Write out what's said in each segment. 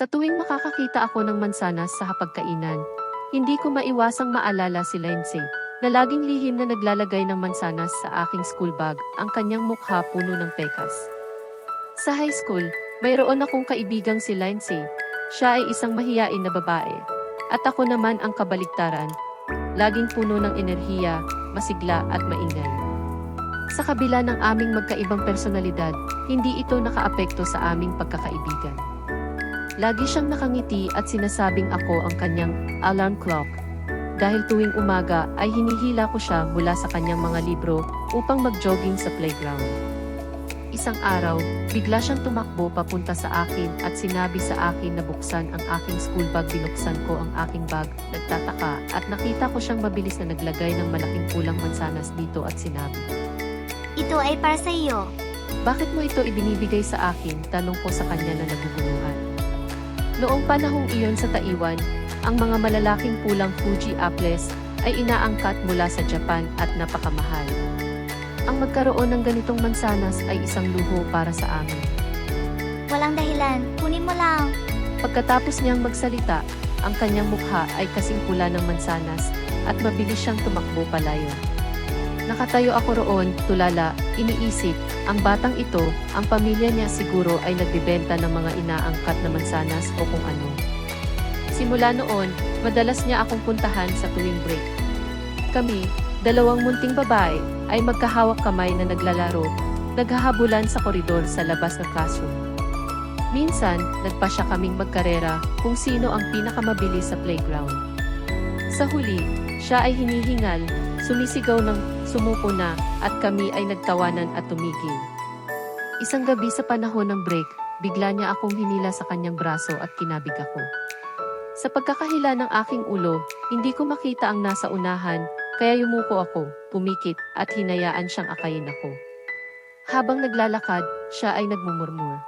Sa tuwing makakakita ako ng mansanas sa hapagkainan, hindi ko maiwasang maalala si Lindsay, na laging lihim na naglalagay ng mansanas sa aking school bag, ang kanyang mukha puno ng pekas. Sa high school, mayroon akong kaibigang si Lindsay. Siya ay isang mahiyain na babae. At ako naman ang kabaliktaran. Laging puno ng enerhiya, masigla at maingay. Sa kabila ng aming magkaibang personalidad, hindi ito nakaapekto sa aming pagkakaibigan. Lagi siyang nakangiti at sinasabing ako ang kanyang alarm clock. Dahil tuwing umaga ay hinihila ko siya mula sa kanyang mga libro upang mag-jogging sa playground. Isang araw, bigla siyang tumakbo papunta sa akin at sinabi sa akin na buksan ang aking school bag. Binuksan ko ang aking bag, nagtataka at nakita ko siyang mabilis na naglagay ng malaking pulang mansanas dito at sinabi, Ito ay para sa iyo. Bakit mo ito ibinibigay sa akin? Tanong ko sa kanya na naguguluhan. Noong panahong iyon sa Taiwan, ang mga malalaking pulang Fuji apples ay inaangkat mula sa Japan at napakamahal. Ang magkaroon ng ganitong mansanas ay isang luho para sa amin. Walang dahilan. Kunin mo lang. Pagkatapos niyang magsalita, ang kanyang mukha ay kasing pula ng mansanas at mabilis siyang tumakbo palayo. Nakatayo ako roon, tulala, iniisip, ang batang ito, ang pamilya niya siguro ay nagbibenta ng mga inaangkat na mansanas o kung ano. Simula noon, madalas niya akong puntahan sa tuwing break. Kami, dalawang munting babae, ay magkahawak kamay na naglalaro, naghahabulan sa koridor sa labas ng classroom. Minsan, nagpa siya kaming magkarera kung sino ang pinakamabilis sa playground. Sa huli, siya ay hinihingal, sumisigaw ng sumuko na at kami ay nagtawanan at tumigil. Isang gabi sa panahon ng break, bigla niya akong hinila sa kanyang braso at kinabig ako. Sa pagkakahila ng aking ulo, hindi ko makita ang nasa unahan, kaya yumuko ako, pumikit at hinayaan siyang akayin ako. Habang naglalakad, siya ay nagmumurmur.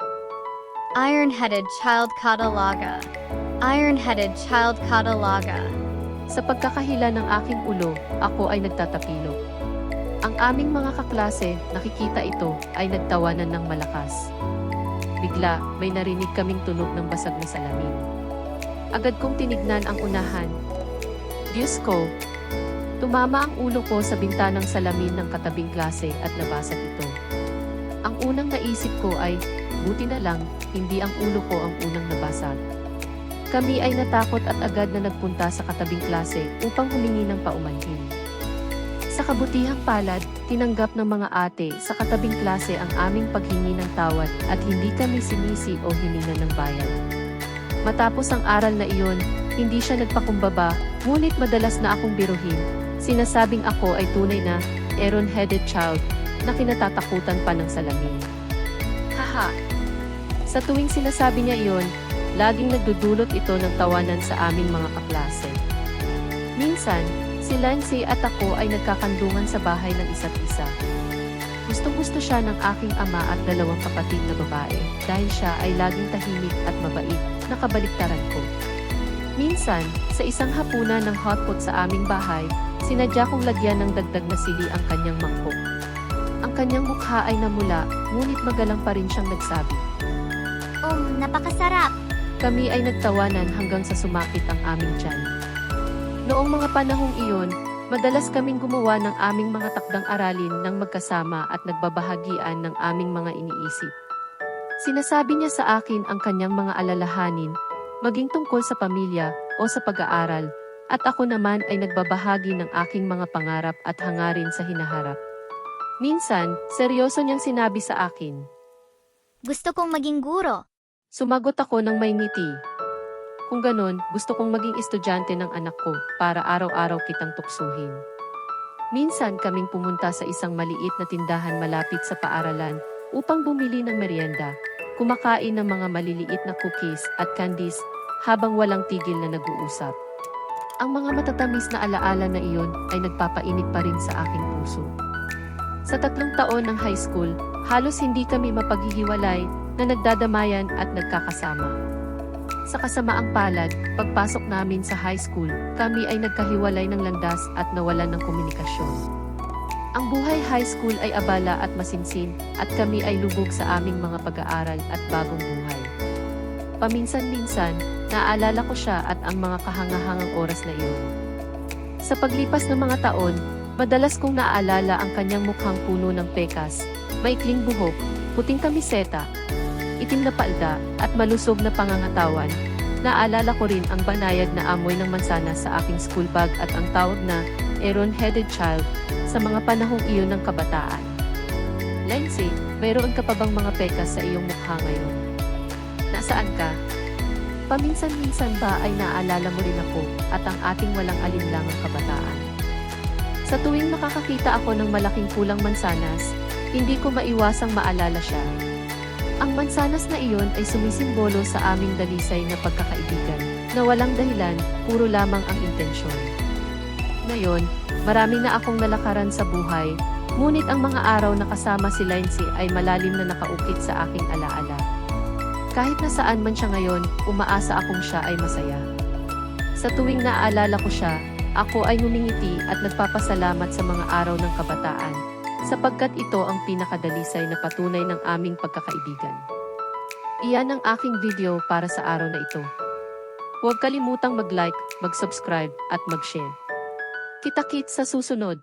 Iron-headed child Catalaga. Iron-headed child Catalaga. Sa pagkakahila ng aking ulo, ako ay nagtatapilok. Ang aming mga kaklase, nakikita ito, ay nagtawanan ng malakas. Bigla, may narinig kaming tunog ng basag na salamin. Agad kong tinignan ang unahan. Diyos ko! Tumama ang ulo ko sa bintanang salamin ng katabing klase at nabasag ito. Ang unang naisip ko ay, buti na lang, hindi ang ulo ko ang unang nabasag. Kami ay natakot at agad na nagpunta sa katabing klase upang humingi ng paumanhin. Sa kabutihang palad, tinanggap ng mga ate sa katabing klase ang aming paghingi ng tawad at hindi kami sinisi o hininga ng bayad. Matapos ang aral na iyon, hindi siya nagpakumbaba, ngunit madalas na akong biruhin. Sinasabing ako ay tunay na Aaron-headed child na kinatatakutan pa ng salamin. Haha! Sa tuwing sinasabi niya iyon, laging nagdudulot ito ng tawanan sa aming mga kaklase. Minsan, si Lindsay at ako ay nagkakandungan sa bahay ng isa't isa. Gustong-gusto siya ng aking ama at dalawang kapatid na babae dahil siya ay laging tahimik at mabait na kabaliktaran ko. Minsan, sa isang hapunan ng hotpot sa aming bahay, sinadya kong lagyan ng dagdag na sili ang kanyang mangkok. Ang kanyang mukha ay namula, ngunit magalang pa rin siyang nagsabi. Um, napakasarap. Kami ay nagtawanan hanggang sa sumakit ang aming tiyan. Noong mga panahong iyon, madalas kaming gumawa ng aming mga takdang aralin ng magkasama at nagbabahagian ng aming mga iniisip. Sinasabi niya sa akin ang kanyang mga alalahanin, maging tungkol sa pamilya o sa pag-aaral, at ako naman ay nagbabahagi ng aking mga pangarap at hangarin sa hinaharap. Minsan, seryoso niyang sinabi sa akin, Gusto kong maging guro. Sumagot ako ng may ngiti. Kung ganon, gusto kong maging estudyante ng anak ko para araw-araw kitang tuksuhin. Minsan kaming pumunta sa isang maliit na tindahan malapit sa paaralan upang bumili ng merienda, kumakain ng mga maliliit na cookies at candies habang walang tigil na nag-uusap. Ang mga matatamis na alaala na iyon ay nagpapainit pa rin sa aking puso. Sa tatlong taon ng high school, halos hindi kami mapaghihiwalay na nagdadamayan at nagkakasama. Sa kasamaang palad, pagpasok namin sa high school, kami ay nagkahiwalay ng landas at nawalan ng komunikasyon. Ang buhay high school ay abala at masinsin at kami ay lubog sa aming mga pag-aaral at bagong buhay. Paminsan-minsan, naaalala ko siya at ang mga kahangahangang oras na iyon. Sa paglipas ng mga taon, madalas kong naaalala ang kanyang mukhang puno ng pekas, maikling buhok, puting kamiseta, itim na palda, at malusog na pangangatawan. Naalala ko rin ang banayad na amoy ng mansana sa aking school bag at ang tawag na Aaron-headed child sa mga panahong iyon ng kabataan. Lindsay, mayroon ka pa bang mga pekas sa iyong mukha ngayon? Nasaan ka? Paminsan-minsan ba ay naaalala mo rin ako at ang ating walang alinlangang kabataan? Sa tuwing makakakita ako ng malaking pulang mansanas, hindi ko maiwasang maalala siya. Ang mansanas na iyon ay sumisimbolo sa aming dalisay na pagkakaibigan, na walang dahilan, puro lamang ang intensyon. Ngayon, marami na akong nalakaran sa buhay, ngunit ang mga araw na kasama si Lindsay ay malalim na nakaukit sa aking alaala. Kahit nasaan man siya ngayon, umaasa akong siya ay masaya. Sa tuwing naaalala ko siya, ako ay ngumingiti at nagpapasalamat sa mga araw ng kabataan, sapagkat ito ang pinakadalisay na patunay ng aming pagkakaibigan. Iyan ang aking video para sa araw na ito. Huwag kalimutang mag-like, mag-subscribe at mag-share. Kita-kit sa susunod.